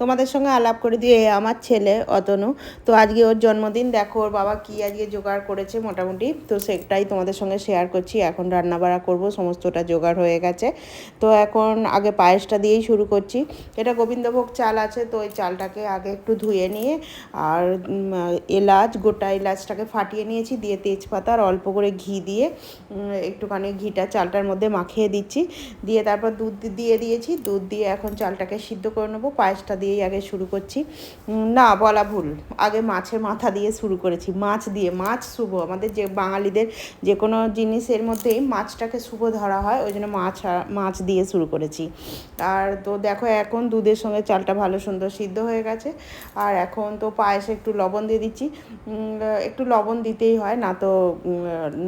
তোমাদের সঙ্গে আলাপ করে দিয়ে আমার ছেলে অতনু। তো আজকে ওর জন্মদিন, দেখো ওর বাবা কি আজকে জোগাড় করেছে মোটামুটি। তো সেটাই তোমাদের সঙ্গে শেয়ার করছি, এখন রান্না বাড়া করব, সমস্তটা জোগাড় হয়ে গেছে। তো এখন আগে পায়েসটা দিয়েই শুরু করছি। এটা গোবিন্দভোগ চাল আছে, তো ওই চালটাকে আগে একটু ধুয়ে নিয়ে আর এলাচ, গোটা এলাচটাকে ফাটিয়ে নিয়েছি, দিয়ে তেজপাতা আর অল্প করে ঘি দিয়ে একটুখানি ঘিটা চালটার মধ্যে মাখিয়ে দিচ্ছি। দিয়ে তারপর দুধ দিয়ে দিয়েছি, দুধ দিয়ে এখন চালটাকে সিদ্ধ করে নেব, পায়েসটা দিয়েই আগে শুরু করছি। না, বলা ভুল। আগে মাছের মাথা দিয়ে শুরু করেছি। মাছ দিয়ে, মাছ শুভ। আমাদের যে বাঙালিদের যে কোনো জিনিসের মধ্যেই মাছটাকে শুভ ধরা হয়, ওই জন্য মাছ মাছ দিয়ে শুরু করেছি। আর তো দেখো, এখন দুধের সঙ্গে চালটা ভালো, সুন্দর সিদ্ধ হয়ে গেছে। আর এখন তো পায়েসে একটু লবণ দিয়ে দিচ্ছি। একটু লবণ দিতেই হয়, না তো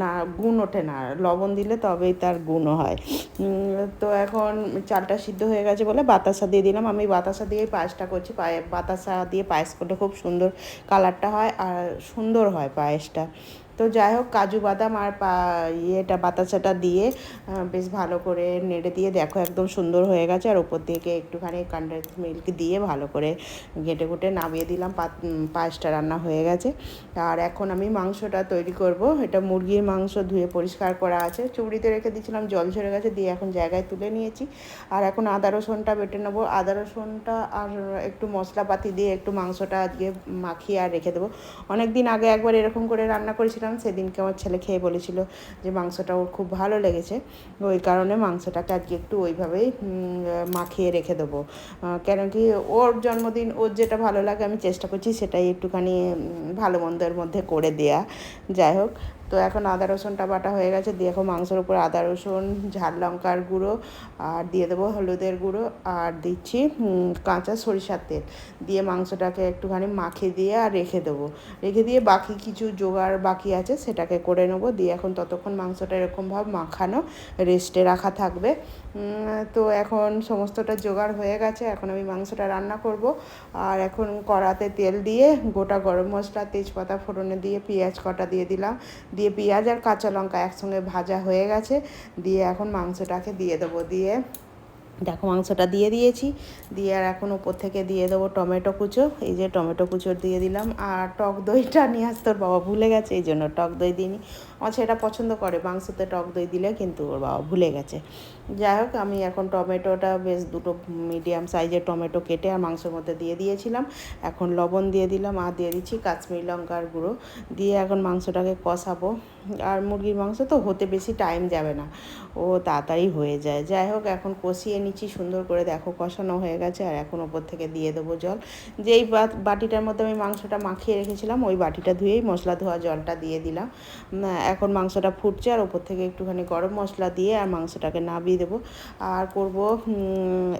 না, গুণ ওঠে না। লবণ দিলে তবেই তার গুণ হয়। তো এখন চালটা সিদ্ধ হয়ে গেছে বলে বাতাসা দিয়ে দিলাম। আমি বাতাসা দিয়েই পায়েসটা করছি পায়ে, বাতাসা দিয়ে পায়েস করলে খুব সুন্দর কালারটা হয় আর সুন্দর হয় পায়েসটা। তো যাই হোক, কাজু বাদাম আর ইয়েটা, বাতাসাটা দিয়ে বেশ ভালো করে নেড়ে দিয়ে দেখো একদম সুন্দর হয়ে গেছে। আর ওপর থেকে একটুখানি কান্ডেন্স মিল্ক দিয়ে ভালো করে ঘেটে ঘুটে নামিয়ে দিলাম পায়েসটা রান্না হয়ে গেছে। আর এখন আমি মাংসটা তৈরি করব। এটা মুরগির মাংস ধুয়ে পরিষ্কার করা আছে। চুবড়িতে রেখে দিয়েছিলাম, জল ঝরে গেছে, দিয়ে এখন জায়গায় তুলে নিয়েছি। আর এখন আদা, রসুনটা বেটে নেব। আদা, রসুনটা আর একটু মশলাপাতি দিয়ে একটু মাংসটা আজকে মাখিয়ে আর রেখে দেবো। অনেক দিন আগে একবার এরকম করে রান্না করেছিলাম সেদিনকে আমার ছেলে খেয়ে বলেছিল যে মাংসটা ওর খুব ভালো লেগেছে। ওই কারণে মাংসটাকে আজকে একটু ওইভাবেই মাখিয়ে রেখে দেবো। কেন কি ওর জন্মদিন, ওর যেটা ভালো লাগে আমি চেষ্টা করছি সেটাই একটুখানি ভালো মন্দের মধ্যে করে দেয়া। যাই হোক তো এখন আদা রসুনটা বাটা হয়ে গেছে। দিয়ে এখন মাংসের উপর আদা রসুন, ঝাল লঙ্কার গুঁড়ো আর দিয়ে দেবো হলুদের গুঁড়ো আর দিচ্ছি কাঁচা সরিষার তেল। দিয়ে মাংসটাকে একটুখানি মাখে দিয়ে আর রেখে দেবো। রেখে দিয়ে বাকি কিছু জোগাড় বাকি আছে সেটাকে করে নেব। দিয়ে এখন ততক্ষণ মাংসটা এরকমভাবে মাখানো রেস্টে রাখা থাকবে। তো এখন সমস্তটা জোগাড় হয়ে গেছে। এখন আমি মাংসটা রান্না করব। আর এখন কড়াতে তেল দিয়ে গোটা গরম মশলা, তেজপাতা, ফোড়নে দিয়ে পেঁয়াজ কটা দিয়ে দিলাম। দিয়ে পেঁয়াজ আর কাঁচা লঙ্কা একসঙ্গে ভাজা হয়ে গেছে। দিয়ে এখন মাংসটাকে দিয়ে দেবো। দিয়ে দেখো মাংসটা দিয়ে দিয়েছি। দিয়ে আর এখন উপর থেকে দিয়ে দেবো টমেটো কুচো। এই যে টমেটো কুচোর দিয়ে দিলাম। আর টক দইটা নিয়ে আস তোর বাবা ভুলে গেছে, এই জন্য টক দই দিইনি। আমার ছেলেটা পছন্দ করে, মাংসতে টক দই দিলে কিন্তু ওর বাবা ভুলে গেছে। যাই হোক, আমি এখন টমেটোটা বেশ দুটো মিডিয়াম সাইজের টমেটো কেটে আর মাংসের মধ্যে দিয়ে দিয়েছিলাম। এখন লবণ দিয়ে দিলাম আর দিয়ে দিচ্ছি কাশ্মীরি লঙ্কার গুঁড়ো। দিয়ে এখন মাংসটাকে কষাবো। আর মুরগির মাংস তো হতে বেশি টাইম যাবে না, ও তাড়াতাড়ি হয়ে যায়। যাই হোক, এখন কষিয়ে নিচ্ছি, সুন্দর করে দেখো কষানো হয়ে গেছে। আর এখন ওপর থেকে দিয়ে দেবো জল। যেই বাটিটার মধ্যে আমি মাংসটা মাখিয়ে রেখেছিলাম, ওই বাটিটা ধুয়েই মশলা ধোয়া জলটা দিয়ে দিলাম। এখন মাংসটা ফুটছে আর ওপর থেকে একটুখানি গরম মশলা দিয়ে আর মাংসটাকে নাবিয়ে দেবো। আর করব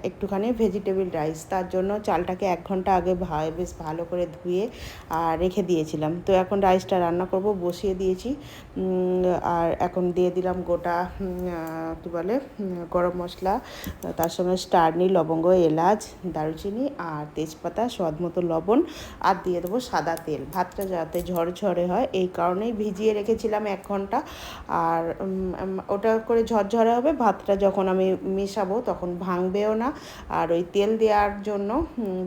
একটুখানি ভেজিটেবিল রাইস তার জন্য চালটাকে এক ঘণ্টা আগে ভা- বেশ ভালো করে ধুয়ে, আর রেখে দিয়েছিলাম। তো এখন রাইসটা রান্না করব, বসিয়ে দিয়েছি। আর এখন দিয়ে দিলাম গোটা কী বলে গরম মশলা। তার সঙ্গে স্টারনি, লবঙ্গ, এলাচ, দারুচিনি আর তেজপাতা, স্বাদ মতো লবণ। আর দিয়ে দেবো সাদা তেল। ভাতটা যাতে ঝরঝরে হয়, এই কারণেই ভিজিয়ে রেখেছিলাম এক ঘণ্টা। আর ওটা করে ঝরঝরে হবে, ভাতটা যখন আমি মেশাবো তখন ভাঙবেও না। আর ওই তেল দেওয়ার জন্য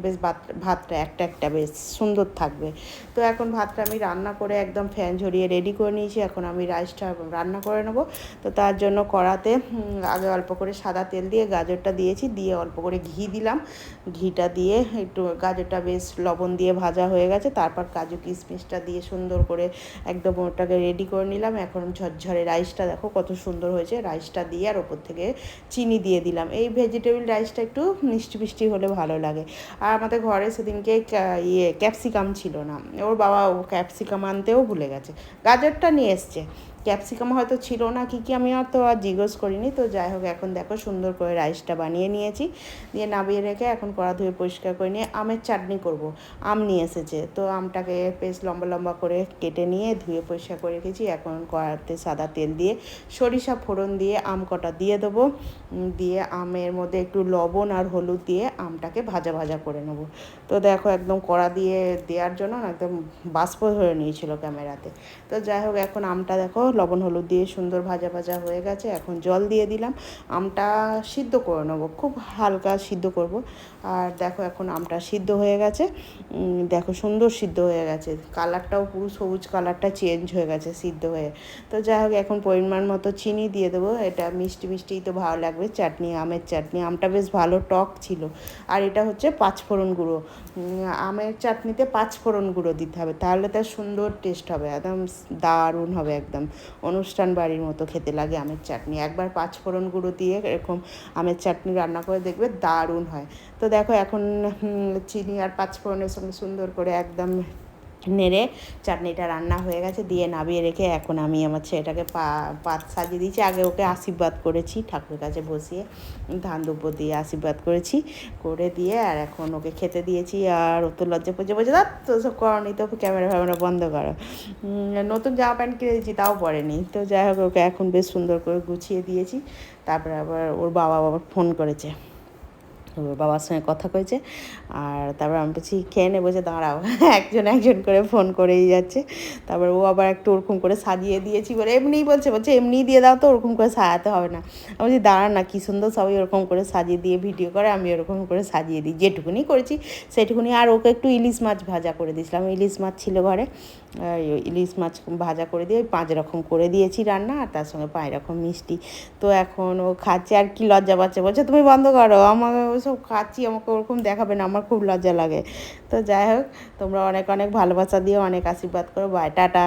বেশ ভাত, ভাতটা একটা একটা বেশ সুন্দর থাকবে। তো এখন ভাতটা আমি রান্না করে একদম ফ্যান ঝরিয়ে রেডি করে নিয়েছি। এখন আমি রাইসটা রান্না করে নেব। তো তার জন্য কড়াতে আগে অল্প করে সাদা তেল দিয়ে গাজরটা দিয়েছি। দিয়ে অল্প করে ঘি দিলাম। ঘিটা দিয়ে একটু গাজরটা বেশ লবণ দিয়ে ভাজা হয়ে গেছে। তারপর কাজু কিশমিশটা দিয়ে সুন্দর করে একদম ওটাকে রেডি করে নিলাম। এখন ঝরঝরে রাইসটা দেখো কত সুন্দর হয়েছে। রাইসটা দিয়ে আর ওপর থেকে চিনি দিয়ে দিলাম। এই ভেজিটেবিল রাইসটা একটু মিষ্টি মিষ্টি হলে ভালো লাগে। আর আমাদের ঘরে সেদিনকে ইয়ে ক্যাপসিকাম ছিল না। ওর বাবা ও ক্যাপসিকাম আনতেও ভুলে গেছে। গাজরটা নিয়ে এসছে। ক্যাপসিকাম হয়তো ছিল না, কি কি আমি আর তো আর জিজ্ঞেস করিনি। তো যাই হোক, এখন দেখো সুন্দর করে রাইসটা বানিয়ে নিয়েছি। দিয়ে নামিয়ে রেখে এখন কড়া ধুয়ে পরিষ্কার করে নিয়ে আমের চাটনি করব। আম নিয়ে এসেছে, তো আমটাকে বেশ লম্বা লম্বা করে কেটে নিয়ে ধুয়ে পরিষ্কার করে রেখেছি। এখন কড়াতে সাদা তেল দিয়ে সরিষা ফোড়ন দিয়ে আম কটা দিয়ে দেবো। দিয়ে আমের মধ্যে একটু লবণ আর হলুদ দিয়ে আমটাকে ভাজা ভাজা করে নেব। তো দেখো একদম কড়া দিয়ে দেওয়ার জন্য একদম বাষ্প ধরে নিয়েছিল ক্যামেরাতে। তো যাই হোক, এখন আমটা দেখো লবণ, হলুদ দিয়ে সুন্দর ভাজা ভাজা হয়ে গেছে। এখন জল দিয়ে দিলাম। আমটা সিদ্ধ করে নেব। খুব হালকা সিদ্ধ করব। আর দেখো এখন আমটা সিদ্ধ হয়ে গেছে। দেখো সুন্দর সিদ্ধ হয়ে গেছে। কালারটাও পুরো সবুজ কালারটা চেঞ্জ হয়ে গেছে সিদ্ধ হয়ে। তো যাই হোক, এখন পরিমাণ মতো চিনি দিয়ে দেবো। এটা মিষ্টি মিষ্টিই তো ভালো লাগবে। চাটনি, আমের চাটনি। আমটা বেশ ভালো টক ছিল। আর এটা হচ্ছে পাঁচফোড়ন গুঁড়ো। আমের চাটনিতে পাঁচফোড়ন গুঁড়ো দিতে হবে। তাহলে তার সুন্দর টেস্ট হবে। একদম দারুণ হবে একদম। অনুষ্ঠান বাড়ির মতো খেতে লাগে আমের চাটনি। একবার পাঁচ ফোড়ন গুঁড়ো দিয়ে এরকম আমের চাটনি রান্না করে দেখবে দারুণ হয়। তো দেখো এখন চিনি আর পাঁচ ফোড়নের সঙ্গে সুন্দর করে একদম নেড়ে চাটনিটা রান্না হয়ে গেছে, দিয়ে নামিয়ে রেখে এখন আমি আমার ছেলেটাকে পা, পাত সাজিয়ে দিয়েছি। আগে ওকে আশীর্বাদ করেছি, ঠাকুরের কাছে বসিয়ে ধান দুব্বো দিয়ে আশীর্বাদ করেছি, করে দিয়ে আর এখন ওকে খেতে দিয়েছি। আর ও তো লজ্জা পুজো বলছে, দাঁত, তো সব করনি তো ক্যামেরা ফ্যামেরা বন্ধ করো। নতুন জামা প্যান্ট কিনে দিয়েছি তাও পরেনি। তো যাই হোক, ওকে এখন বেশ সুন্দর করে গুছিয়ে দিয়েছি। তারপরে আবার ওর বাবা আবার ফোন করেছে। বাবার সঙ্গে কথা কয়েছে আর তারপর আমি বলছি, খেয়ে নে বসে দাঁড়াও। একজন একজন করে ফোন করেই যাচ্ছে। তারপর ও আবার একটু ওরকম করে সাজিয়ে দিয়েছি বলে এমনিই বলছে বলছে, এমনিই দিয়ে দাও তো, ওরকম করে সাজাতে হবে না। আমি বলছি দাঁড়া না, কী সুন্দর সবাই ওরকম করে সাজিয়ে দিয়ে ভিডিও করে, আমি ওরকম করে সাজিয়ে দিই। যেটুকুনি করেছি, সেটুকুনি। আর ওকে একটু ইলিশ মাছ ভাজা করে দিয়েছিলাম। ইলিশ মাছ ছিল ঘরে। ইলিশ মাছ ভাজা করে দিয়ে পাঁচ রকম করে দিয়েছি রান্না, আর তার সঙ্গে পাঁচ রকম মিষ্টি। তো এখন ও খাচ্ছে, আর কি লজ্জা পাচ্ছে, বলছে, তুমি বন্ধ করো, আমাকে ওসব খাচ্ছি, আমাকে ওরকম দেখাবে না, আমার খুব লজ্জা লাগে। তো যাই হোক, তোমরা অনেক অনেক ভালোবাসা দিও, অনেক আশীর্বাদ করো বাই টাটা।